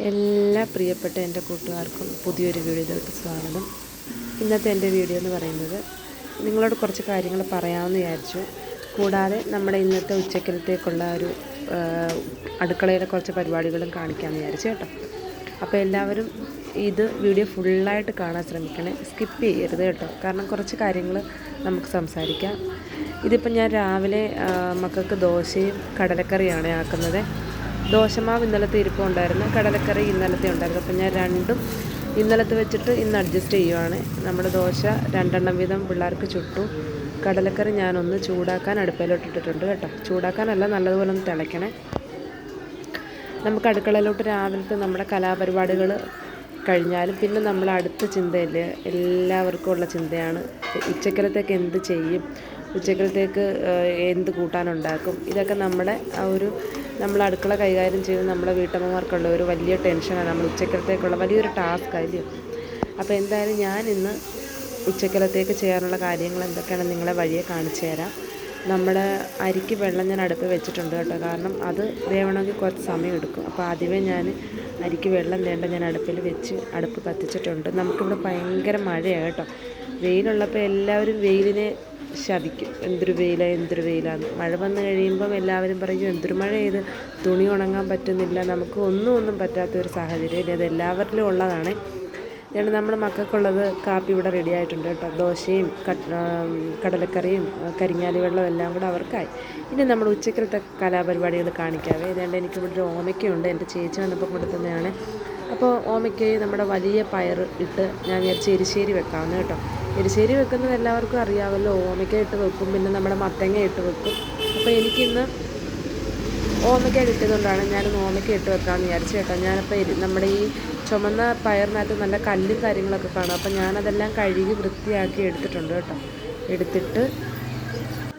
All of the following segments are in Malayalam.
എല്ലാ പ്രിയപ്പെട്ട എന്റെ കൂട്ടുകാർക്കും പുതിയൊരു വീഡിയോയിലേക്ക് സ്വാഗതം. ഇന്നത്തെ എന്റെ വീഡിയോ എന്ന് പറയുന്നത് നിങ്ങളോട് കുറച്ച് കാര്യങ്ങൾ പറയാമെന്ന് വിചാരിച്ചു. കൂടാതെ നമ്മുടെ ഇന്നത്തെ ഉച്ചക്കലത്തേക്കുള്ള ഒരു അടുക്കളയിലെ കുറച്ച് പരിപാടികളും കാണിക്കാമെന്ന് വിചാരിച്ചു കേട്ടോ. അപ്പോൾ എല്ലാവരും ഇത് വീഡിയോ ഫുള്ളായിട്ട് കാണാൻ ശ്രമിക്കണേ. സ്കിപ്പ് ചെയ്യരുത് കേട്ടോ. കാരണം കുറച്ച് കാര്യങ്ങൾ നമുക്ക് സംസാരിക്കാം. ഇതിപ്പോൾ ഞാൻ രാവിലെ മക്കൾക്ക് ദോശയും കടലക്കറിയാണ് ആക്കുന്നത്. ദോശമാവ് ഇന്നലത്തെ ഇരിപ്പുണ്ടായിരുന്നു കടലക്കറി ഇന്നലത്തെ ഉണ്ടായിരുന്നു. അപ്പോൾ ഞാൻ രണ്ടും ഇന്നലത്തെ വെച്ചിട്ട് ഇന്ന് അഡ്ജസ്റ്റ് ചെയ്യുവാണ്. നമ്മൾ ദോശ രണ്ടെണ്ണം വീതം പിള്ളേർക്ക് ചുട്ടു. കടലക്കറി ഞാനൊന്ന് ചൂടാക്കാൻ അടുപ്പിലോട്ട് ഇട്ടിട്ടുണ്ട് കേട്ടോ. ചൂടാക്കാനല്ല നല്ലതുപോലെ ഒന്ന് തിളയ്ക്കണേ. നമുക്ക് അടുക്കളയിലോട്ട് രാവിലത്തെ നമ്മുടെ കലാപരിപാടികൾ കഴിഞ്ഞാലും പിന്നെ നമ്മൾ അടുത്ത ചിന്തയില്ലേ എല്ലാവർക്കും ഉള്ള ചിന്തയാണ് ഉച്ചക്കലത്തേക്ക് എന്ത് ചെയ്യും? ഉച്ചക്കലത്തേക്ക് എന്ത് കൂട്ടാനുണ്ടാക്കും. ഇതൊക്കെ നമ്മുടെ ആ ഒരു നമ്മൾ അടുക്കള കൈകാര്യം ചെയ്ത് നമ്മുടെ വീട്ടമ്മമാർക്കുള്ള ഒരു വലിയ ടെൻഷനാണ് നമ്മൾ ഉച്ചക്കലത്തേക്കുള്ള വലിയൊരു ടാസ്ക് അല്ലയോ അപ്പോൾ എന്തായാലും ഞാൻ ഇന്ന് ഉച്ചക്കലത്തേക്ക് ചെയ്യാനുള്ള കാര്യങ്ങൾ എന്തൊക്കെയാണെന്ന് നിങ്ങളെ വഴിയെ കാണിച്ചു തരാം. നമ്മുടെ അരിക്ക് വെള്ളം ഞാൻ അടുപ്പ് വെച്ചിട്ടുണ്ട് കേട്ടോ. കാരണം അത് വേവണമെങ്കിൽ കുറച്ച് സമയം എടുക്കും. അപ്പോൾ ആദ്യമേ ഞാൻ അരിക്ക് വെള്ളം വേണ്ട ഞാൻ അടുപ്പിൽ വെച്ച് അടുപ്പ് കത്തിച്ചിട്ടുണ്ട്. നമുക്കിവിടെ ഭയങ്കര മഴയാണ് കേട്ടോ. വെയിലുള്ളപ്പോൾ എല്ലാവരും വെയിലിനെ ശപിക്കും എന്തൊരു വെയില എന്തൊരു വെയിലാന്ന് മഴ വന്നു കഴിയുമ്പം എല്ലാവരും പറയും എന്തൊരു മഴ ചെയ്ത് തുണി ഉണങ്ങാൻ പറ്റുന്നില്ല. നമുക്ക് ഒന്നും ഒന്നും പറ്റാത്തൊരു സാഹചര്യം അത് എല്ലാവരിലും ഉള്ളതാണ്. ഞാൻ നമ്മുടെ മക്കൾക്കുള്ളത്. കാപ്പി ഇവിടെ റെഡി ആയിട്ടുണ്ട് കേട്ടോ. ദോശയും കടലക്കറിയും കരിങ്ങാലി വെള്ളവും എല്ലാം കൂടെ അവർക്കായി. ഇനി നമ്മൾ ഉച്ചക്കലത്തെ കലാപരിപാടികൾ കാണിക്കാവേ. ഏതാണ്ട് എനിക്കിവിടെ ഒരു ഓമയ്ക്കുണ്ട്. എന്റെ ചേച്ചി വന്നപ്പോൾ കൊടുത്തതാണ്. അപ്പോൾ ഓമയ്ക്ക് നമ്മുടെ വലിയ പയർ ഇട്ട് ഞാൻ വിചാരിച്ച് എരിശ്ശേരി വെക്കാമെന്ന് കേട്ടോ. എരിശ്ശേരി വെക്കുന്നത് എല്ലാവർക്കും അറിയാമല്ലോ ഓമയ്ക്ക ഇട്ട് വെക്കും പിന്നെ നമ്മുടെ മത്തങ്ങ ഇട്ട് വെക്കും. അപ്പോൾ എനിക്കിന്ന് ഓമയ്ക്ക കിട്ടിയതുകൊണ്ടാണ് ഞാൻ ഓമയ്ക്ക ഇട്ട് വെക്കാമെന്ന് വിചാരിച്ചു കേട്ടോ. ഞാനപ്പോൾ നമ്മുടെ ഈ ചുമന്ന പയറിനകത്ത് നല്ല കല്ലും കാര്യങ്ങളൊക്കെ കാണും. അപ്പോൾ ഞാനതെല്ലാം കഴുകി വൃത്തിയാക്കി എടുത്തിട്ടുണ്ട് കേട്ടോ. എടുത്തിട്ട്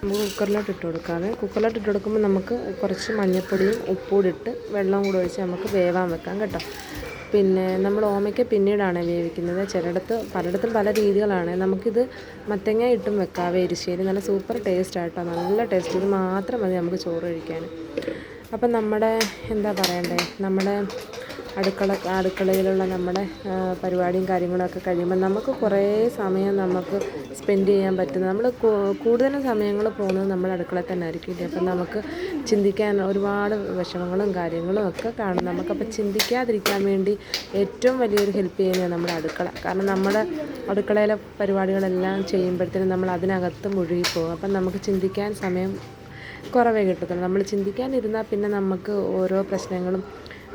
നമുക്ക് കുക്കറിലോട്ട് ഇട്ട് കൊടുക്കാതെ കുക്കറിലോട്ട് ഇട്ട് കൊടുക്കുമ്പോൾ നമുക്ക് കുറച്ച് മഞ്ഞൾപ്പൊടിയും ഉപ്പും ഇട്ട് വെള്ളവും കൂടി ഒഴിച്ച് നമുക്ക് വേവാൻ വെക്കാം കേട്ടോ. പിന്നെ നമ്മൾ ഓമയ്ക്ക പിന്നീടാണ് വേവിക്കുന്നത്. ചിലയിടത്ത് പലയിടത്തും പല രീതികളാണ്. നമുക്കിത് മത്തങ്ങ ഇട്ടും വെക്കാവേ എരിശ്ശേരി. നല്ല സൂപ്പർ ടേസ്റ്റ് ആട്ടോ. നല്ല ടേസ്റ്റ് ഇത് മാത്രം മതി നമുക്ക് ചോറ് കഴിക്കാൻ. അപ്പം നമ്മുടെ എന്താ പറയണ്ടേ? നമ്മുടെ അടുക്കള അടുക്കളയിലുള്ള നമ്മുടെ പരിപാടിയും കാര്യങ്ങളൊക്കെ കഴിയുമ്പോൾ നമുക്ക് കുറേ സമയം നമുക്ക് സ്പെൻഡ് ചെയ്യാൻ പറ്റുന്നത് നമ്മൾ കൂടുതൽ സമയങ്ങൾ പോകുന്നത് നമ്മൾ അടുക്കളയിൽ തന്നെ ആയിരിക്കും അപ്പം നമുക്ക് ചിന്തിക്കാൻ ഒരുപാട് വിഷമങ്ങളും കാര്യങ്ങളും ഒക്കെ കാണും. നമുക്കപ്പോൾ ചിന്തിക്കാതിരിക്കാൻ വേണ്ടി ഏറ്റവും വലിയൊരു ഹെൽപ്പ് ചെയ്യുന്നത് നമ്മുടെ അടുക്കള. കാരണം നമ്മുടെ അടുക്കളയിലെ പരിപാടികളെല്ലാം ചെയ്യുമ്പോഴത്തേനും നമ്മൾ അതിനകത്ത് മുഴുകിപ്പോകും അപ്പം നമുക്ക് ചിന്തിക്കാൻ സമയം കുറവേ കിട്ടത്തുള്ളൂ. നമ്മൾ ചിന്തിക്കാനിരുന്നാൽ പിന്നെ നമുക്ക് ഓരോ പ്രശ്നങ്ങളും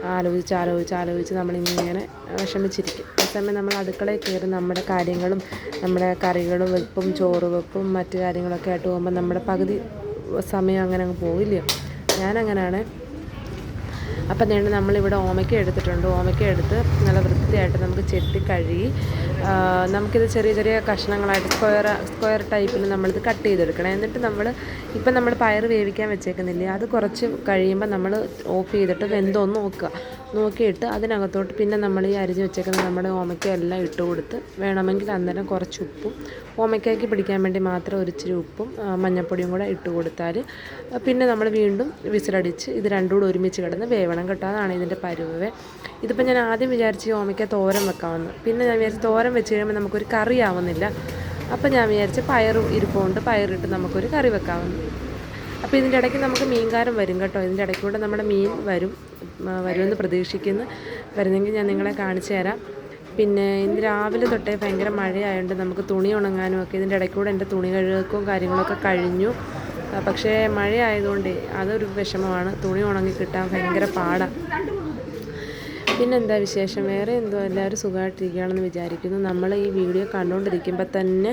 ആലോചിച്ച് ആലോചിച്ച് ആലോചിച്ച് നമ്മളിങ്ങനെ വിഷമിച്ചിരിക്കും. ആ സമയം നമ്മൾ അടുക്കളയിൽ കയറി നമ്മുടെ കാര്യങ്ങളും നമ്മുടെ കറികളും വെപ്പും ചോറ് വെപ്പും മറ്റു കാര്യങ്ങളൊക്കെ ആയിട്ട് പോകുമ്പോൾ നമ്മുടെ പകുതി സമയം അങ്ങനെ അങ്ങ് പോവില്ലയോ? ഞാനങ്ങനെയാണ് അപ്പം തന്നെ നമ്മളിവിടെ ഓമയ്ക്ക എടുത്തിട്ടുണ്ട്. ഓമയ്ക്ക എടുത്ത് നല്ല വൃത്തിയായിട്ട് നമുക്ക് ചെട്ടി കഴുകി നമുക്കിത് ചെറിയ ചെറിയ കഷ്ണങ്ങളായിട്ട് സ്ക്വയർ സ്ക്വയർ ടൈപ്പിൽ നമ്മളിത് കട്ട് ചെയ്തെടുക്കണം. എന്നിട്ട് നമ്മൾ ഇപ്പം നമ്മൾ പയർ വേവിക്കാൻ വെച്ചേക്കുന്നില്ലേ അത് കുറച്ച് കഴിയുമ്പോൾ നമ്മൾ ഓഫ് ചെയ്തിട്ട് വെന്തോന്ന് നോക്കുക. നോക്കിയിട്ട് അതിനകത്തോട്ട് പിന്നെ നമ്മൾ ഈ അരിഞ്ഞ് വെച്ചേക്കുന്ന നമ്മുടെ ഓമയ്ക്ക എല്ലാം ഇട്ട് കൊടുത്ത് വേണമെങ്കിൽ അന്നേരം കുറച്ച് ഉപ്പും ഓമയ്ക്കയ്ക്ക് പിടിക്കാൻ വേണ്ടി മാത്രം ഒരിച്ചിരി ഉപ്പും മഞ്ഞൾപ്പൊടിയും കൂടെ ഇട്ട് കൊടുത്താൽ പിന്നെ നമ്മൾ വീണ്ടും വിസിലടിച്ച് ഇത് രണ്ടും കൂടെ ഒരുമിച്ച് കിടന്ന് വേവണം കേട്ടോ. അതാണ് ഇതിന്റെ പരുവേ ഇതിപ്പോൾ ഞാൻ ആദ്യം വിചാരിച്ച് ഓമയ്ക്ക തോരൻ വെക്കാമെന്ന്. പിന്നെ ഞാൻ വിചാരിച്ച് തോരൻ വെച്ച് കഴിയുമ്പോൾ നമുക്കൊരു കറി ആവുന്നില്ല. അപ്പോൾ ഞാൻ വിചാരിച്ച് പയർ ഇരിപ്പുണ്ട് പയറിട്ട് നമുക്കൊരു കറി വെക്കാമെന്ന്. അപ്പോൾ ഇതിന്റെ ഇടയ്ക്ക് നമുക്ക് മീൻകാരം വരും കേട്ടോ. ഇതിന്റെ ഇടയ്ക്കൂടെ നമ്മുടെ മീൻ വരും. വരുമെന്ന് പ്രതീക്ഷിക്കുന്നു. വരുന്നെങ്കിൽ ഞാൻ നിങ്ങളെ കാണിച്ചു തരാം. പിന്നെ ഇന്ന് രാവിലെ തൊട്ടേ ഭയങ്കര മഴയായതുകൊണ്ട് നമുക്ക് തുണി ഉണങ്ങാനും ഒക്കെ ഇതിന്റെ ഇടയ്ക്കൂടെ എന്റെ തുണി കഴുകക്കും കാര്യങ്ങളൊക്കെ കഴിഞ്ഞു. പക്ഷേ മഴയായതുകൊണ്ട് അതൊരു വിഷമമാണ്. തുണി ഉണങ്ങി കിട്ടാൻ ഭയങ്കര പാടാണ് പിന്നെന്താ വിശേഷം? വേറെ എന്തോ എല്ലാവരും സുഖമായിട്ടിരിക്കുകയാണെന്ന് വിചാരിക്കുന്നു. നമ്മൾ ഈ വീഡിയോ കണ്ടുകൊണ്ടിരിക്കുമ്പോൾ തന്നെ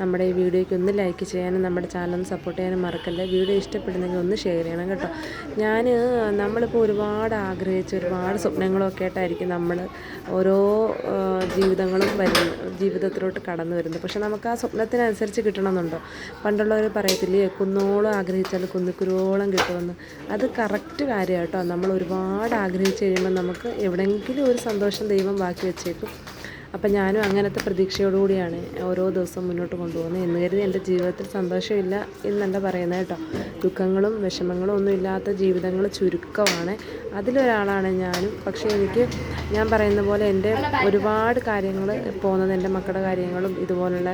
നമ്മുടെ ഈ വീഡിയോയ്ക്ക് ഒന്ന് ലൈക്ക് ചെയ്യാനും നമ്മുടെ ചാനൽ ഒന്ന് സപ്പോർട്ട് ചെയ്യാനും മറക്കല്ല? വീഡിയോ ഇഷ്ടപ്പെടുന്നെങ്കിൽ ഒന്ന് ഷെയർ ചെയ്യണം കേട്ടോ. ഞാൻ നമ്മളിപ്പോൾ ഒരുപാട് ആഗ്രഹിച്ച് ഒരുപാട് സ്വപ്നങ്ങളൊക്കെ ആയിട്ടായിരിക്കും നമ്മൾ ഓരോ ജീവിതങ്ങളും വരുന്നത് ജീവിതത്തിലോട്ട് കടന്നു വരുന്നത്. പക്ഷേ നമുക്ക് ആ സ്വപ്നത്തിനനുസരിച്ച് കിട്ടണമെന്നുണ്ടോ? പണ്ടുള്ളവർ പറയത്തില്ലേ കുന്നോളം ആഗ്രഹിച്ചാൽ കുന്നിക്കുരോളം കിട്ടുമെന്ന്. അത് കറക്റ്റ് കാര്യമാണ് കേട്ടോ. നമ്മൾ ഒരുപാട് ആഗ്രഹിച്ച് കഴിയുമ്പോൾ നമുക്ക് എവിടെയെങ്കിലും ഒരു സന്തോഷം ദൈവം ബാക്കി വെച്ചേക്കും. അപ്പം ഞാനും അങ്ങനത്തെ പ്രതീക്ഷയോടുകൂടിയാണ് ഓരോ ദിവസവും മുന്നോട്ട് കൊണ്ടുപോകുന്നത്. എന്ന് കരുതി എന്റെ ജീവിതത്തിൽ സന്തോഷമില്ല എന്നല്ല പറയുന്നത് കേട്ടോ. ദുഃഖങ്ങളും വിഷമങ്ങളും ഒന്നും ഇല്ലാത്ത ജീവിതങ്ങൾ ചുരുക്കമാണ്. അതിലൊരാളാണ് ഞാനും. പക്ഷേ എനിക്ക് ഞാൻ പറയുന്ന പോലെ എന്റെ ഒരുപാട് കാര്യങ്ങൾ പോകുന്നത് എന്റെ മക്കളുടെ കാര്യങ്ങളും ഇതുപോലുള്ള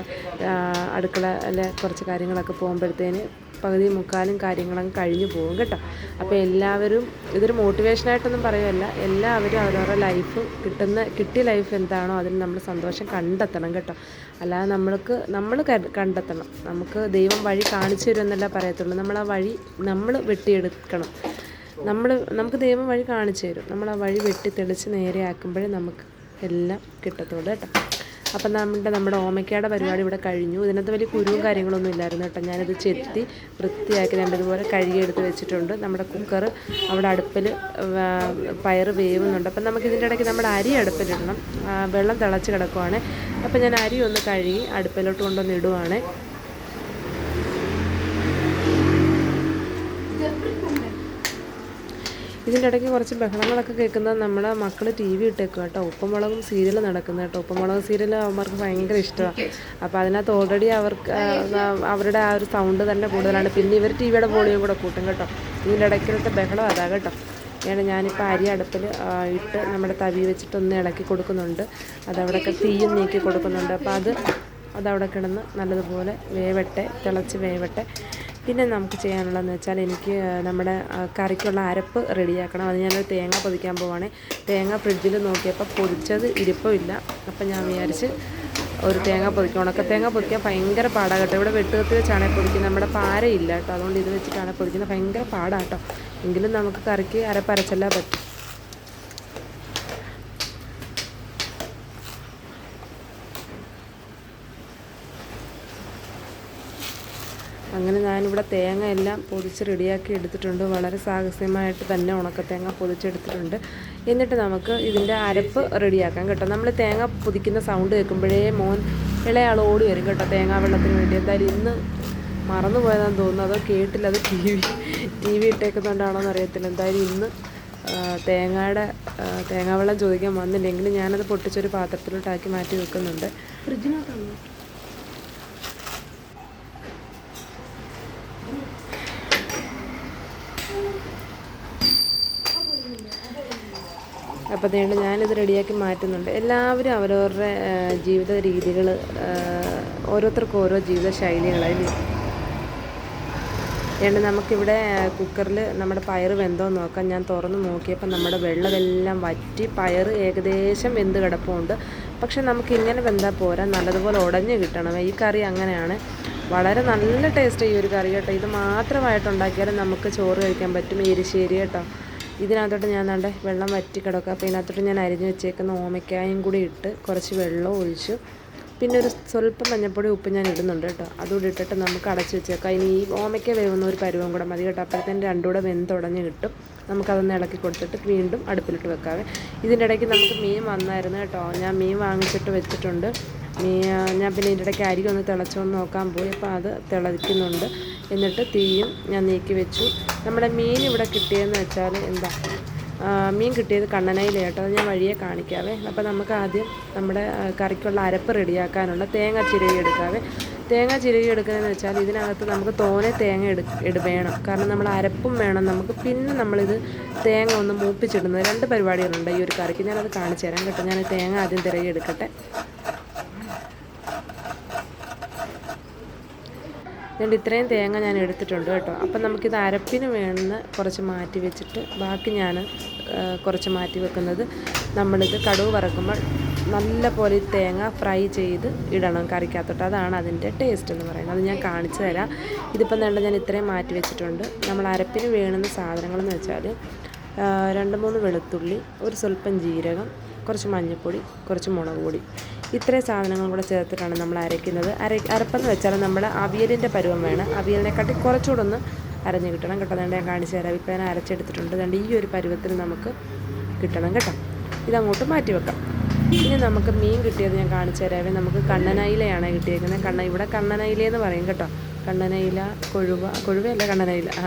അടുക്കള അടുക്കളയിലെ കുറച്ച് കാര്യങ്ങളൊക്കെ പോകുമ്പോഴത്തേന് പകുതി മുക്കാലും കാര്യങ്ങളൊക്കെ കഴിഞ്ഞു പോകും കേട്ടോ. അപ്പോൾ എല്ലാവരും ഇതൊരു മോട്ടിവേഷനായിട്ടൊന്നും പറയുമല്ല എല്ലാവരും അവരവരുടെ ലൈഫ് കിട്ടുന്ന കിട്ടിയ ലൈഫ് എന്താണോ അതിന് നമ്മൾ സന്തോഷം കണ്ടെത്തണം കേട്ടോ. അല്ലാതെ നമ്മൾക്ക് നമ്മൾ കണ്ടെത്തണം. നമുക്ക് ദൈവം വഴി കാണിച്ചു തരുമെന്നല്ല പറയത്തുള്ളൂ. നമ്മൾ ആ വഴി നമ്മൾ വെട്ടിയെടുക്കണം. നമ്മൾ നമുക്ക് ദൈവം വഴി കാണിച്ചു തരും. നമ്മൾ ആ വഴി വെട്ടി തെളിച്ച് നേരെ ആക്കുമ്പോഴേ നമുക്ക് എല്ലാം കിട്ടത്തുള്ളൂ കേട്ടോ. അപ്പം നമ്മുടെ നമ്മുടെ ഓമയ്ക്കയുടെ പരിപാടി ഇവിടെ കഴിഞ്ഞു. ഇതിനകത്ത് വലിയ കുരുവും കാര്യങ്ങളൊന്നും ഇല്ലായിരുന്നു കേട്ടോ. ഞാനിത് ചെത്തി വൃത്തിയാക്കി രണ്ടിതുപോലെ കഴുകിയെടുത്ത് വെച്ചിട്ടുണ്ട്. നമ്മുടെ കുക്കർ അവിടെ അടുപ്പിൽ പയർ വേവുന്നുണ്ട്. അപ്പം നമുക്ക് ഇതിന്റെ ഇടയ്ക്ക് നമ്മുടെ അരി അടുപ്പിലിടണം. വെള്ളം തിളച്ച് കിടക്കുവാണ്. അപ്പം ഞാൻ അരി ഒന്ന് കഴുകി അടുപ്പിലോട്ട് കൊണ്ടുവന്ന് ഇടുവാണ്. ഇതിന്റെ ഇടയ്ക്ക് കുറച്ച് ബഹളങ്ങളൊക്കെ കേൾക്കുന്നത് നമ്മുടെ മക്കൾ ടി വി ഇട്ടേക്കുക കേട്ടോ. ഉപ്പുമുളകും സീരിയൽ നടക്കുന്നത് കേട്ടോ. ഉപ്പുമുളക് സീരിയൽ അവർക്ക് ഭയങ്കര ഇഷ്ടമാണ് അപ്പോൾ അതിനകത്ത് ഓൾറെഡി അവർക്ക് അവരുടെ ആ ഒരു സൗണ്ട് തന്നെ കൂടുതലാണ്. പിന്നെ ഇവർ ടി വിയുടെ വോളിയം കൂടെ കൂട്ടും കേട്ടോ. ഇതിന്റെ ഇടയ്ക്കിലത്തെ ബഹളം അതാ കേട്ടോ. ഞാൻ ഞാനിപ്പോൾ അരി അടുപ്പിൽ ഇട്ട് നമ്മുടെ തവി വെച്ചിട്ടൊന്ന് ഇളക്കി കൊടുക്കുന്നുണ്ട്. അതവിടെയൊക്കെ തീയും നീക്കി കൊടുക്കുന്നുണ്ട്. അപ്പോൾ അത് അതവിടെ കിടന്ന് നല്ലതുപോലെ വേവട്ടെ തിളച്ച് വേവട്ടെ. പിന്നെ നമുക്ക് ചെയ്യാനുള്ളതെന്ന് വെച്ചാൽ എനിക്ക് നമ്മുടെ കറിക്കുള്ള അരപ്പ് റെഡിയാക്കണം. അത് ഞാനൊരു തേങ്ങ പൊതിക്കാൻ പോവാണ്. തേങ്ങ ഫ്രിഡ്ജിൽ നോക്കിയപ്പോൾ പൊതിച്ചത് ഇരിപ്പമില്ല അപ്പം ഞാൻ വിചാരിച്ച് ഒരു തേങ്ങ പൊതിക്കും ഉണക്ക തേങ്ങ പൊതിക്കാൻ ഭയങ്കര പാടാണ് കേട്ടോ ഇവിടെ വെട്ടുകത്തി വെച്ചാണ് പൊതിക്കുന്നത്. നമ്മുടെ പാരയില്ല കേട്ടോ. അതുകൊണ്ട് ഇത് വെച്ചിട്ടാണ് പൊതിക്കുന്നത്. ഭയങ്കര പാടാണ് കേട്ടോ എങ്കിലും നമുക്ക് കറിക്ക് അരപ്പരച്ചല്ല പറ്റും. അങ്ങനെ ഞാനിവിടെ തേങ്ങ എല്ലാം പൊതിച്ച് റെഡിയാക്കി എടുത്തിട്ടുണ്ട്. വളരെ സാഹസ്യമായിട്ട് തന്നെ ഉണക്കത്തേങ്ങ പൊതിച്ചെടുത്തിട്ടുണ്ട്. എന്നിട്ട് നമുക്ക് ഇതിന്റെ അരപ്പ് റെഡിയാക്കാം കേട്ടോ. നമ്മൾ തേങ്ങ പൊതിക്കുന്ന സൗണ്ട് കേൾക്കുമ്പോഴേ മോൻ ഇളയാൾ ഓടി വരും കേട്ടോ തേങ്ങാ വെള്ളത്തിന് വേണ്ടി. എന്തായാലും ഇന്ന് പോയതാന്ന് തോന്നുന്നു. അതോ കേട്ടില്ല. അത് ടി വി ടി വി ഇട്ടേക്കുന്നുണ്ടാണോ എന്ന് അറിയത്തില്ല. എന്തായാലും ഇന്ന് തേങ്ങയുടെ തേങ്ങാവെള്ളം ചോദിക്കാൻ വന്നില്ലെങ്കിലും ഞാനത് പൊട്ടിച്ചൊരു പാത്രത്തിലോട്ടാക്കി മാറ്റി വെക്കുന്നുണ്ട്. ഫ്രിഡ്ജിനകത്താണോ? അപ്പോൾ അതുകൊണ്ട് ഞാനിത് റെഡിയാക്കി മാറ്റുന്നുണ്ട്. എല്ലാവരും അവരവരുടെ ജീവിത രീതികൾ ഓരോരുത്തർക്കും ഓരോ ജീവിത ശൈലികളായി അതുകൊണ്ട് നമുക്കിവിടെ കുക്കറിൽ നമ്മുടെ പയർ വെന്തോ നോക്കാം. ഞാൻ തുറന്ന് നോക്കിയപ്പോൾ നമ്മുടെ വെള്ളമെല്ലാം വറ്റി പയർ ഏകദേശം വെന്ത് കിടപ്പുണ്ട്. പക്ഷെ നമുക്ക് ഇങ്ങനെ വെന്താൽ പോരാ. നല്ലതുപോലെ ഉടഞ്ഞ് കിട്ടണം. ഈ കറി അങ്ങനെയാണ്. വളരെ നല്ല ടേസ്റ്റ് ഈ ഒരു കറി കേട്ടോ. ഇത് മാത്രമായിട്ട് ഉണ്ടാക്കിയാലും നമുക്ക് ചോറ് കഴിക്കാൻ പറ്റും. എരിശ്ശേരി കേട്ടോ. ഇതിനകത്തോട്ട് ഞാൻ നല്ല വെള്ളം വറ്റി കിടക്കുക. അപ്പോൾ ഇതിനകത്തോട്ട് ഞാൻ അരിഞ്ഞ് വെച്ചേക്കുന്ന ഓമയ്ക്കായും കൂടി ഇട്ട് കുറച്ച് വെള്ളം ഒഴിച്ചു. പിന്നെ ഒരു സ്വല്പം മഞ്ഞപ്പൊടി ഉപ്പ് ഞാൻ ഇടുന്നുണ്ട് കേട്ടോ. അതുകൂടി ഇട്ടിട്ട് നമുക്ക് അടച്ച് വെച്ചേക്കാം. ഇനി ഈ ഓമയ്ക്ക വേവുന്ന ഒരു പരുവം കൂടെ മതി കേട്ടോ. അപ്പോഴത്തേന് രണ്ടും കൂടെ വെന്തുടഞ്ഞ് കിട്ടും. നമുക്കതൊന്ന് ഇളക്കി കൊടുത്തിട്ട് വീണ്ടും അടുപ്പിലിട്ട് വെക്കാവേ. ഇതിന്റെ ഇടയ്ക്ക് നമുക്ക് മീൻ വന്നായിരുന്നു കേട്ടോ. ഞാൻ മീൻ വാങ്ങിച്ചിട്ട് വെച്ചിട്ടുണ്ട്. മീൻ ഞാൻ പിന്നെ ഇതിന്റെ ഇടയ്ക്ക് അരി ഒന്ന് തിളച്ചൊന്ന് നോക്കാൻ പോയി. അപ്പോൾ അത് തിളയ്ക്കുന്നുണ്ട്. എന്നിട്ട് തീയും ഞാൻ നീക്കി വെച്ചു. നമ്മുടെ മീൻ ഇവിടെ കിട്ടിയെന്ന് വെച്ചാൽ എന്താ? മീൻ കിട്ടിയത് കണ്ണനയിലെ കേട്ടോ. അത് ഞാൻ വഴിയെ കാണിക്കാവേ. അപ്പോൾ നമുക്ക് ആദ്യം നമ്മുടെ കറിക്കുള്ള അരപ്പ് റെഡിയാക്കാനുള്ള തേങ്ങ ചിരകി എടുക്കാവേ. തേങ്ങ ചിരകി എടുക്കുന്നതെന്ന് വെച്ചാൽ ഇതിനകത്ത് നമുക്ക് തോനെ തേങ്ങ എടു എടു വേണം. കാരണം നമ്മൾ അരപ്പും വേണം നമുക്ക്. പിന്നെ നമ്മളിത് തേങ്ങ ഒന്ന് മൂപ്പിച്ചിടുന്നത്. രണ്ട് പരിപാടികളുണ്ട് ഈ ഒരു കറിക്ക്. ഞാനത് കാണിച്ചു തരാം കേട്ടോ. ഞാൻ തേങ്ങ ആദ്യം തിരകി എടുക്കട്ടെ. അതുകൊണ്ട് ഇത്രയും തേങ്ങ ഞാൻ എടുത്തിട്ടുണ്ട് കേട്ടോ. അപ്പം നമുക്കിത് അരപ്പിന് വേണമെന്ന് കുറച്ച് മാറ്റി വെച്ചിട്ട് ബാക്കി ഞാൻ കുറച്ച് മാറ്റി വെക്കുന്നത് നമ്മളിത് കടുവ് വറക്കുമ്പോൾ നല്ല പോലെ തേങ്ങ ഫ്രൈ ചെയ്ത് ഇടണം കറിക്കകത്തോട്ട്. അതാണ് അതിന്റെ ടേസ്റ്റ് എന്ന് പറയുന്നത്. അത് ഞാൻ കാണിച്ചു തരാം. ഇതിപ്പം വേണ്ട ഞാൻ ഇത്രയും മാറ്റി വെച്ചിട്ടുണ്ട്. നമ്മൾ അരപ്പിന് വേണുന്ന സാധനങ്ങളെന്ന് വെച്ചാൽ രണ്ട് മൂന്ന് വെളുത്തുള്ളി ഒരു സ്വല്പം ജീരകം കുറച്ച് മഞ്ഞൾപ്പൊടി കുറച്ച് മുളക് പൊടി ഇത്രയും സാധനങ്ങളും കൂടെ ചേർത്തിട്ടാണ് നമ്മൾ അരയ്ക്കുന്നത്. അര അരപ്പെന്ന് വെച്ചാൽ നമ്മൾ അവിയലിന്റെ പരുവം വേണം. അവിയലിനെക്കാട്ടി കുറച്ചുകൂടെ ഒന്ന് അരഞ്ഞ് കിട്ടണം കേട്ടോ. ഞാൻ കാണിച്ചു തരാം. ഇപ്പം ഞാൻ അരച്ചെടുത്തിട്ടുണ്ട്. അതുകൊണ്ട് ഈ ഒരു പരുവത്തിൽ നമുക്ക് കിട്ടണം കേട്ടോ. ഇതങ്ങോട്ട് മാറ്റി വെക്കാം. ഇനി നമുക്ക് മീൻ കിട്ടിയത് ഞാൻ കാണിച്ചു തരാവേ നമുക്ക് കണ്ണനയിലയാണ് കിട്ടിയിരിക്കുന്നത് കണ്ണ ഇവിടെ കണ്ണനയിലെന്ന് പറയും കേട്ടോ. കണ്ണനയില കൊഴുവ കൊഴുവയല്ല കണ്ണനയില. ആ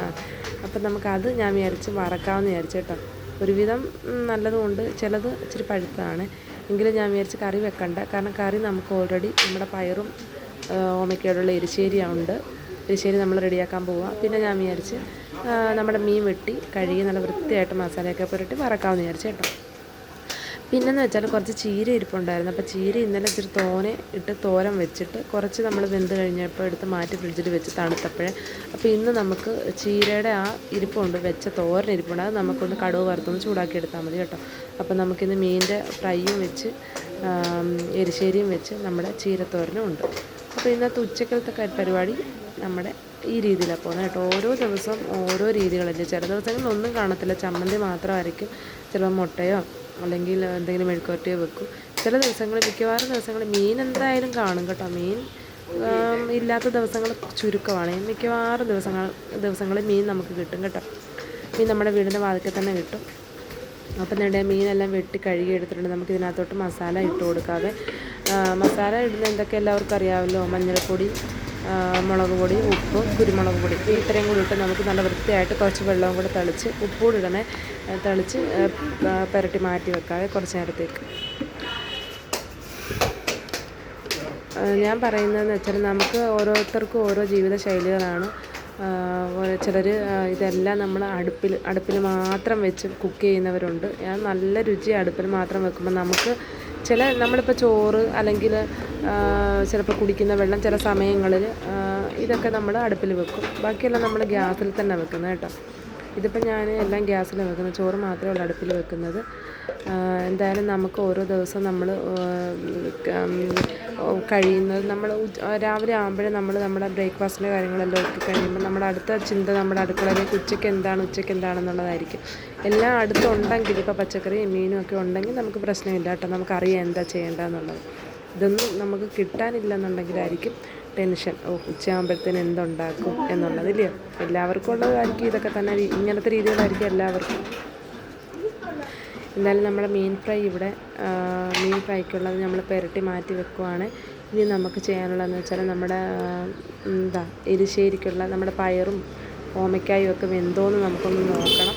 അപ്പം നമുക്കത് ഞാൻ വിചാരിച്ച് വറക്കാമെന്ന് വിചാരിച്ചു കേട്ടോ. ഒരുവിധം നല്ലതുകൊണ്ട് ചിലത് ഇച്ചിരി പഴുത്തതാണ്. എങ്കിലും ഞാൻ വിചാരിച്ച് കറി വെക്കണ്ട. കാരണം കറി നമുക്ക് ഓൾറെഡി നമ്മുടെ പയറും ഓമയ്ക്കോടുള്ള ഓമയ്ക്കയോടുള്ള എരിശ്ശേരി ഉണ്ട് എരിശ്ശേരി നമ്മൾ റെഡിയാക്കാൻ പോവുക പിന്നെ ഞാൻ വിചാരിച്ച് നമ്മുടെ മീൻ വെട്ടി കഴുകി നല്ല വൃത്തിയായിട്ട് മസാലയൊക്കെ പുരട്ടി വറക്കാമെന്ന് വിചാരിച്ചു കേട്ടോ. പിന്നെന്ന് വെച്ചാൽ കുറച്ച് ചീര ഇരിപ്പുണ്ടായിരുന്നു. അപ്പോൾ ചീര ഇന്നലെ ഇച്ചിരി തോനെ ഇട്ട് തോരൻ വെച്ചിട്ട് കുറച്ച് നമ്മൾ വെന്ത് കഴിഞ്ഞപ്പോൾ എടുത്ത് മാറ്റി ഫ്രിഡ്ജിൽ വെച്ച് തണുത്തപ്പോഴേ. അപ്പോൾ ഇന്ന് നമുക്ക് ചീരയുടെ ആ ഇരിപ്പുണ്ട് വെച്ച തോരൻ ഇരിപ്പുണ്ട്. അത് നമുക്കൊന്ന് കടുവ് വറുത്തൊന്ന് ചൂടാക്കി എടുത്താൽ മതി കേട്ടോ. അപ്പോൾ നമുക്കിന്ന് മീനിന്റെ ഫ്രൈയും വെച്ച് എരിശ്ശേരിയും വെച്ച് നമ്മുടെ ചീരത്തോരനും ഉണ്ട്. അപ്പോൾ ഇന്നത്തെ ഉച്ചക്കലത്തെ പരിപാടി നമ്മുടെ ഈ രീതിയിലാണ് പോകുന്നത് കേട്ടോ. ഓരോ ദിവസവും ഓരോ രീതികളല്ലേ. ചില ദിവസങ്ങളിൽ ഒന്നും കാണത്തില്ല. ചമ്മന്തി മാത്രമായിരിക്കും. ചിലപ്പോൾ മുട്ടയോ അല്ലെങ്കിൽ എന്തെങ്കിലും മെഴുക്കുവരട്ടിയോ വെക്കും. ചില ദിവസങ്ങൾ മിക്കവാറും ദിവസങ്ങൾ മീൻ എന്തായാലും കാണും കേട്ടോ. മീൻ ഇല്ലാത്ത ദിവസങ്ങൾ ചുരുക്കമാണ്. മിക്കവാറും ദിവസങ്ങൾ ദിവസങ്ങളിൽ മീൻ നമുക്ക് കിട്ടും കേട്ടോ. മീൻ നമ്മുടെ വീടിന്റെ വാതിക്കൽ തന്നെ കിട്ടും. അപ്പം നേടെ മീനെല്ലാം വെട്ടി കഴുകി എടുത്തിട്ടുണ്ട്. നമുക്ക് ഇതിനകത്തോട്ട് മസാല ഇട്ട് കൊടുക്കാതെ. മസാല ഇടുന്ന എന്തൊക്കെ എല്ലാവർക്കും അറിയാമല്ലോ? മഞ്ഞൾപ്പൊടി മുളക് പൊടി ഉപ്പ് കുരുമുളക് പൊടി. ഇത്രയും കൂടി ഇട്ട് നമുക്ക് നല്ല വൃത്തിയായിട്ട് കുറച്ച് വെള്ളവും കൂടെ തളിച്ച് ഉപ്പുകൂടി ഇടണേ. തളിച്ച് പുരട്ടി മാറ്റി വെക്കാതെ കുറച്ച് നേരത്തേക്ക്. ഞാൻ പറയുന്നതെന്ന് വെച്ചാൽ നമുക്ക് ഓരോരുത്തർക്കും ഓരോ ജീവിത ശൈലികളാണ്. ചിലർ ഇതെല്ലാം നമ്മൾ അടുപ്പിൽ അടുപ്പിൽ മാത്രം വെച്ച് കുക്ക് ചെയ്യുന്നവരുണ്ട്. ഞാൻ നല്ല രുചി അടുപ്പിൽ മാത്രം വെക്കുമ്പോൾ നമുക്ക് ചില നമ്മളിപ്പോൾ ചോറ് അല്ലെങ്കിൽ ചിലപ്പോൾ കുടിക്കുന്ന വെള്ളം ചില സമയങ്ങളിൽ ഇതൊക്കെ നമ്മൾ അടുപ്പിൽ വെക്കും. ബാക്കിയെല്ലാം നമ്മൾ ഗ്യാസിൽ തന്നെ വെക്കുന്നത് കേട്ടോ. ഇതിപ്പോൾ ഞാൻ എല്ലാം ഗ്യാസിൽ വെക്കുന്നത്. ചോറ് മാത്രമേ ഉള്ളൂ അടുപ്പിൽ വെക്കുന്നത്. എന്തായാലും നമുക്ക് ഓരോ ദിവസം നമ്മൾ കഴിയുന്നത് നമ്മൾ രാവിലെ ആകുമ്പോഴേ നമ്മൾ നമ്മുടെ ബ്രേക്ക്ഫാസ്റ്റിന്റെ കാര്യങ്ങളെല്ലാം ഒക്കെ കഴിയുമ്പോൾ നമ്മുടെ അടുത്ത ചിന്ത നമ്മുടെ അടുക്കളയിലേക്ക് ഉച്ചയ്ക്ക് എന്താണ് ഉച്ചയ്ക്ക് എന്താണെന്നുള്ളതായിരിക്കും. എല്ലാം അടുത്തുണ്ടെങ്കിൽ ഇപ്പോൾ പച്ചക്കറിയും മീനും ഒക്കെ ഉണ്ടെങ്കിൽ നമുക്ക് പ്രശ്നമില്ല കേട്ടോ. നമുക്കറിയാം എന്താ ചെയ്യേണ്ടതെന്നുള്ളത്. ഇതൊന്നും നമുക്ക് കിട്ടാനില്ലെന്നുണ്ടെങ്കിലായിരിക്കും ടെൻഷൻ. ഓ ഉച്ചയാകുമ്പോഴത്തേന് എന്തുണ്ടാക്കും എന്നുള്ളത് എല്ലാവർക്കും ഉള്ളതായിരിക്കും. ഇതൊക്കെ തന്നെ ഇങ്ങനത്തെ രീതികളായിരിക്കും എല്ലാവർക്കും. എന്നാലും നമ്മുടെ മീൻ ഫ്രൈ ഇവിടെ മീൻ ഫ്രൈക്കുള്ളത് നമ്മൾ പുരട്ടി മാറ്റി വെക്കുവാണ്. ഇനി നമുക്ക് ചെയ്യാനുള്ളതെന്ന് വെച്ചാൽ നമ്മുടെ എന്താ എരിശ്ശേരിക്കുള്ള നമ്മുടെ പയറും ഓമയ്ക്കായും ഒക്കെ വെന്തോന്ന് നമുക്കൊന്ന് നോക്കണം.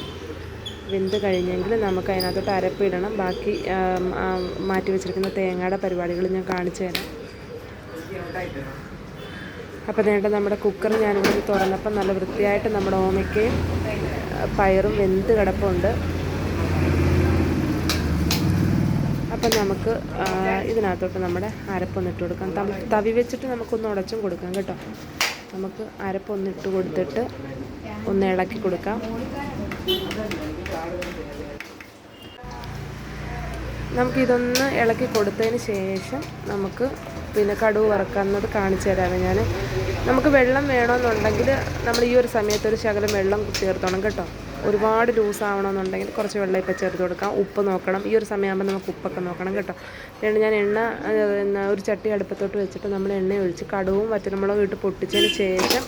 വെന്ത് കഴിഞ്ഞെങ്കിൽ നമുക്ക് അതിനകത്തോട്ട് അരപ്പിടണം. ബാക്കി മാറ്റി വെച്ചിരിക്കുന്ന തേങ്ങയുടെ പരിപാടികൾ ഞാൻ കാണിച്ചു തരാം. അപ്പോൾ നേട്ടം നമ്മുടെ കുക്കർ ഞാനിവിടെ തുറന്നപ്പോൾ നല്ല വൃത്തിയായിട്ട് നമ്മുടെ ഓമയ്ക്കയും പയറും വെന്ത് കിടപ്പുണ്ട്. അപ്പം നമുക്ക് ഇതിനകത്തോട്ട് നമ്മുടെ അരപ്പൊന്നിട്ട് കൊടുക്കാം. തവി വെച്ചിട്ട് നമുക്കൊന്ന് ഉടച്ചും കൊടുക്കാം കേട്ടോ. നമുക്ക് അരപ്പൊന്നിട്ട് കൊടുത്തിട്ട് ഒന്ന് ഇളക്കി കൊടുക്കാം. നമുക്കിതൊന്ന് ഇളക്കി കൊടുത്തതിന് ശേഷം നമുക്ക് പിന്നെ കടുവ് വറക്കുന്നത് കാണിച്ചു തരാമേ ഞാൻ നമുക്ക് വെള്ളം വേണമെന്നുണ്ടെങ്കിൽ നമ്മൾ ഈ ഒരു സമയത്ത് ഒരു ശകലം വെള്ളം ചേർത്തോണം കേട്ടോ. ഒരുപാട് ലൂസ് ആവണമെന്നുണ്ടെങ്കിൽ കുറച്ച് വെള്ളം ഇപ്പം ചേർത്ത് കൊടുക്കാം. ഉപ്പ് നോക്കണം. ഈ ഒരു സമയമാകുമ്പോൾ നമുക്ക് ഉപ്പൊക്കെ നോക്കണം കേട്ടോ. പിന്നെ ഞാൻ എണ്ണ ഒരു ചട്ടി അടുപ്പത്തോട്ട് വെച്ചിട്ട് നമ്മൾ എണ്ണ ഒഴിച്ച് കടുവും വറ്റൽമുളകും ഇട്ട് പൊട്ടിച്ചതിന് ശേഷം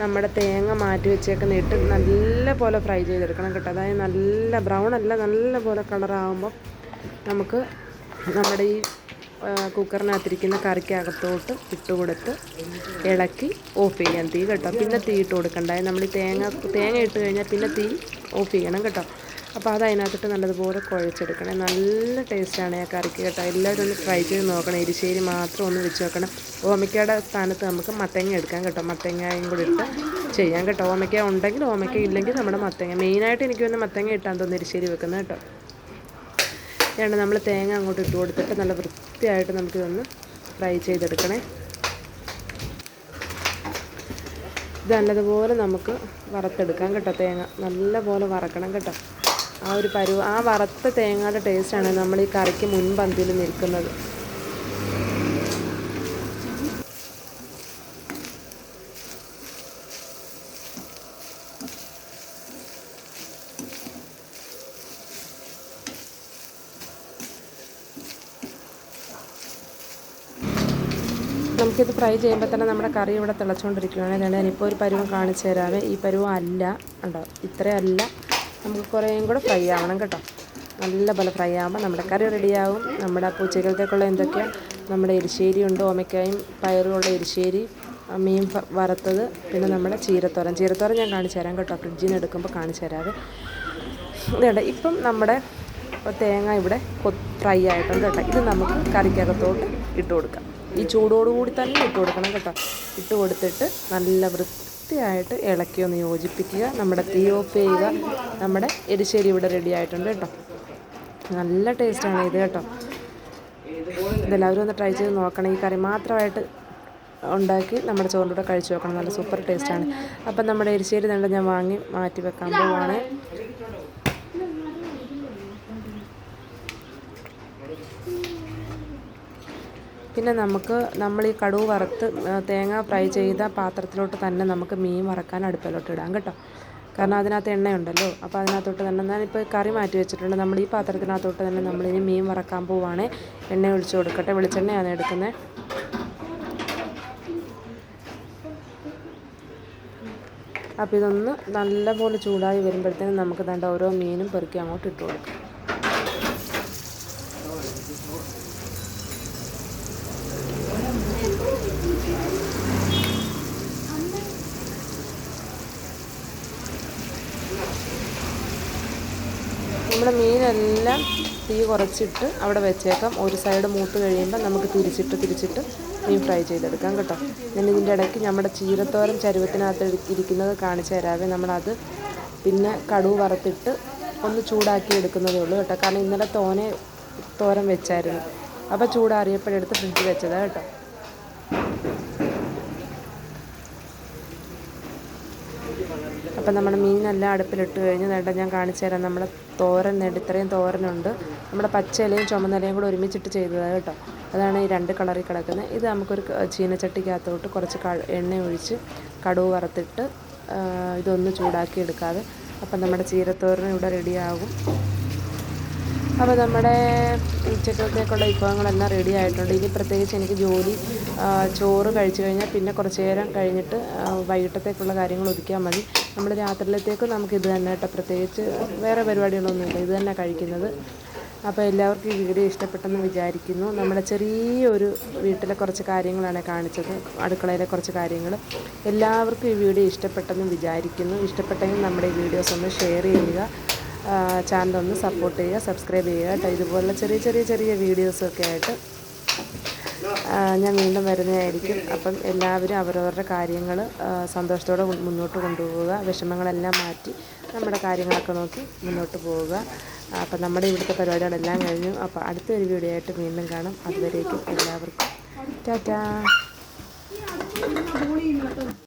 നമ്മുടെ തേങ്ങ മാറ്റി വെച്ചേക്കുന്ന ഇട്ട് നല്ല പോലെ ഫ്രൈ ചെയ്തെടുക്കണം കേട്ടോ. അതായത് നല്ല ബ്രൗൺ അല്ല നല്ല പോലെ കളറാകുമ്പം നമുക്ക് നമ്മുടെ ഈ കുക്കറിനകത്തിരിക്കുന്ന കറിക്കകത്തോട്ട് ഇട്ട് കൊടുത്ത് ഇളക്കി ഓഫ് ചെയ്യാൻ തീ കേട്ടോ. പിന്നെ തീ ഇട്ട് കൊടുക്കണ്ടായി നമ്മൾ ഈ തേങ്ങ തേങ്ങ ഇട്ട് കഴിഞ്ഞാൽ പിന്നെ തീ ഓഫ് ചെയ്യണം കേട്ടോ. അപ്പോൾ അത് അതിനകത്തിട്ട് നല്ലതുപോലെ കുഴച്ചെടുക്കണേ. നല്ല ടേസ്റ്റാണ് ആ കറിക്ക് കേട്ടോ. എല്ലാവരും ഒന്ന് ട്രൈ ചെയ്ത് നോക്കണം. എരിശ്ശേരി മാത്രം ഒന്ന് വെച്ച് നോക്കണം ഓമയ്ക്കയുടെ സ്ഥാനത്ത് നമുക്ക് മത്തങ്ങ എടുക്കാം കേട്ടോ. മത്തങ്ങയും കൂടി ഇട്ട് ചെയ്യാം കേട്ടോ. ഓമയ്ക്ക ഉണ്ടെങ്കിൽ ഓമയ്ക്ക ഇല്ലെങ്കിൽ നമ്മുടെ മത്തങ്ങ. മെയിനായിട്ട് എനിക്ക് വന്ന് മത്തങ്ങ ഇട്ടാൻ തോന്നുന്നു എരിശ്ശേരി വെക്കുന്നത് കേട്ടോ. വേണ്ട നമ്മൾ തേങ്ങ അങ്ങോട്ട് ഇട്ട് കൊടുത്തിട്ട് നല്ല വൃത്തിയായിട്ട് നമുക്കിതൊന്ന് ഫ്രൈ ചെയ്തെടുക്കണേ. ഇത് നല്ലതുപോലെ നമുക്ക് വറുത്തെടുക്കാം കേട്ടോ തേങ്ങ. നല്ലപോലെ വറക്കണം കേട്ടോ. ആ ഒരു പരു ആ വറുത്ത തേങ്ങയുടെ ടേസ്റ്റാണ് നമ്മൾ ഈ കറിക്ക് മുൻപന്തിയിൽ നിൽക്കുന്നത്. നമുക്കിത് ഫ്രൈ ചെയ്യുമ്പോൾ തന്നെ നമ്മുടെ കറി ഇവിടെ തിളച്ചുകൊണ്ടിരിക്കുകയാണ് ഞാനിപ്പോൾ ഒരു പരുവം കാണിച്ചു തരാമേ ഈ പരുവം അല്ല. ഉണ്ടോ ഇത്രയല്ല നമുക്ക് കുറേയും കൂടെ ഫ്രൈ ആവണം കേട്ടോ. നല്ല പോലെ ഫ്രൈ ആകുമ്പോൾ നമ്മുടെ കറി റെഡിയാവും. നമ്മുടെ പൂച്ചകൾക്കൊക്കെയുള്ള എന്തൊക്കെയാണ് നമ്മുടെ എരിശ്ശേരി ഉണ്ട് ഓമയ്ക്കായും പയറുള്ള എരിശ്ശേരി മീൻ വറുത്തത് പിന്നെ നമ്മുടെ ചീരത്തോരൻ. ചീരത്തോരൻ ഞാൻ കാണിച്ചു തരാം കേട്ടോ. ഫ്രിഡ്ജിൽ നിന്ന് എടുക്കുമ്പോൾ കാണിച്ചു തരാതെ ഇതുണ്ട് ഇപ്പം നമ്മുടെ തേങ്ങ ഇവിടെ ഫ്രൈ ആയിട്ടുണ്ട് കേട്ടോ. ഇത് നമുക്ക് കറിക്കകത്തോട്ട് ഇട്ട് കൊടുക്കാം. ഈ ചൂടോടുകൂടി തന്നെ ഇട്ട് കൊടുക്കണം കേട്ടോ. ഇട്ട് കൊടുത്തിട്ട് നല്ല വൃത്തിയായിട്ട് ഇളക്കി ഒന്ന് യോജിപ്പിക്കുക. നമ്മുടെ തീ ഓഫ് ചെയ്യുക. നമ്മുടെ എരിശ്ശേരി ഇവിടെ റെഡി ആയിട്ടുണ്ട് കേട്ടോ. നല്ല ടേസ്റ്റാണ് ഇത് കേട്ടോ. ഇതെല്ലാവരും ഒന്ന് ട്രൈ ചെയ്ത് നോക്കണം. ഈ കറി മാത്രമായിട്ട് ഉണ്ടാക്കി നമ്മുടെ ചോറിന്റെ കൂടെ കഴിച്ച് നോക്കണം. നല്ല സൂപ്പർ ടേസ്റ്റാണ് അപ്പം നമ്മുടെ എരിശ്ശേരി തന്നെ ഞാൻ വാങ്ങി മാറ്റി വെക്കാൻ പോവാണ്. പിന്നെ നമുക്ക് നമ്മൾ ഈ കടുവ് വറുത്ത് തേങ്ങ ഫ്രൈ ചെയ്ത പാത്രത്തിലോട്ട് തന്നെ നമുക്ക് മീൻ വറക്കാൻ അടുപ്പിലോട്ട് ഇടാം കേട്ടോ. കാരണം അതിനകത്ത് എണ്ണയുണ്ടല്ലോ. അപ്പോൾ അതിനകത്തോട്ട് തന്നെ ഞാനിപ്പോൾ കറി മാറ്റി വെച്ചിട്ടുണ്ട്. നമ്മൾ ഈ പാത്രത്തിനകത്തോട്ട് തന്നെ നമ്മളിനി മീൻ വറക്കാൻ പോവാണ്. എണ്ണ ഒഴിച്ച് കൊടുക്കട്ടെ. വെളിച്ചെണ്ണയാണ് എടുക്കുന്നത്. അപ്പോൾ ഇതൊന്ന് നല്ലപോലെ ചൂടായി വരുമ്പോഴത്തേനും നമുക്ക് തന്നെ ഓരോ മീനും പെറുക്കി അങ്ങോട്ട് ഇട്ട് കൊടുക്കാം നമ്മുടെ മീനെല്ലാം തീ കുറച്ചിട്ട് അവിടെ വെച്ചേക്കാം. ഒരു സൈഡ് മൂത്ത് കഴിയുമ്പോൾ നമുക്ക് തിരിച്ചിട്ട് തിരിച്ചിട്ട് മീൻ ഫ്രൈ ചെയ്തെടുക്കാം കേട്ടോ. ഞാൻ ഇതിന്റെ ഇടയ്ക്ക് നമ്മുടെ ചീരത്തോരൻ ചരുവത്തിനകത്ത് ഇരി- ഇരിക്കുന്നത് കാണിച്ചു തരാവേ. നമ്മളത് പിന്നെ കടുവ് വറുത്തിട്ട് ഒന്ന് ചൂടാക്കി എടുക്കുന്നതേ ഉള്ളൂ കേട്ടോ. കാരണം ഇന്നലെ തോനെ തോരം വെച്ചായിരുന്നു. അപ്പോൾ ചൂടാറിയപ്പോഴെടുത്ത് ഫ്രിഡ്ജ് വെച്ചതാണ് കേട്ടോ. അപ്പം നമ്മുടെ മീനെല്ലാം അടുപ്പിലിട്ട് കഴിഞ്ഞ് നേട്ട ഞാൻ കാണിച്ചു തരാം. നമ്മൾ തോരൻ നേടി ഇത്രയും തോരനുണ്ട്. നമ്മുടെ പച്ച ഇലയും ചുമന്ന ഇലയും കൂടെ ഒരുമിച്ചിട്ട് ചെയ്തതാണ് കേട്ടോ. അതാണ് ഈ രണ്ട് കളറിൽ കിടക്കുന്നത്. ഇത് നമുക്കൊരു ചീനച്ചട്ടിക്കകത്തോട്ട് കുറച്ച് എണ്ണ ഒഴിച്ച് കടുവ് വറുത്തിട്ട് ഇതൊന്ന് ചൂടാക്കി എടുക്കാതെ. അപ്പം നമ്മുടെ ചീരത്തോരൻ ഇവിടെ റെഡിയാകും. അപ്പോൾ നമ്മുടെ ഉച്ചക്കത്തേക്കുള്ള വിഭവങ്ങളെല്ലാം റെഡി ആയിട്ടുണ്ട്. ഇനി പ്രത്യേകിച്ച് എനിക്ക് ജോലി ചോറ് കഴിച്ചു കഴിഞ്ഞാൽ പിന്നെ കുറച്ച് നേരം കഴിഞ്ഞിട്ട് വൈകിട്ടത്തേക്കുള്ള കാര്യങ്ങൾ ഒതുക്കിയാൽ മതി. നമ്മൾ രാത്രിയിലത്തേക്ക് നമുക്ക് ഇത് തന്നെ കേട്ടോ പ്രത്യേകിച്ച് വേറെ പരിപാടികളൊന്നുമില്ല. ഇത് തന്നെ കഴിക്കുന്നത്. അപ്പോൾ എല്ലാവർക്കും ഈ വീഡിയോ ഇഷ്ടപ്പെട്ടെന്ന് വിചാരിക്കുന്നു. നമ്മുടെ ചെറിയൊരു വീട്ടിലെ കുറച്ച് കാര്യങ്ങളാണ് കാണിച്ചത്. അടുക്കളയിലെ കുറച്ച് കാര്യങ്ങൾ. എല്ലാവർക്കും ഈ വീഡിയോ ഇഷ്ടപ്പെട്ടെന്ന് വിചാരിക്കുന്നു. ഇഷ്ടപ്പെട്ടെങ്കിൽ നമ്മുടെ ഈ വീഡിയോസ് ഒന്ന് ഷെയർ ചെയ്യുക. ചാനലൊന്ന് സപ്പോർട്ട് ചെയ്യുക സബ്സ്ക്രൈബ് ചെയ്യുക കേട്ടോ. ഇതുപോലുള്ള ചെറിയ ചെറിയ ചെറിയ വീഡിയോസൊക്കെ ആയിട്ട് ഞാൻ വീണ്ടും വരുന്നതായിരിക്കും. അപ്പം എല്ലാവരും അവരവരുടെ കാര്യങ്ങൾ സന്തോഷത്തോടെ മുന്നോട്ട് കൊണ്ടുപോവുക. വിഷമങ്ങളെല്ലാം മാറ്റി നമ്മുടെ കാര്യങ്ങളൊക്കെ നോക്കി മുന്നോട്ട് പോവുക. അപ്പം നമ്മുടെ ഇവിടുത്തെ പരിപാടികളെല്ലാം കഴിഞ്ഞു. അപ്പോൾ അടുത്തൊരു വീഡിയോ ആയിട്ട് വീണ്ടും കാണാം. അതുവരേക്കും എല്ലാവർക്കും. ടാറ്റാ.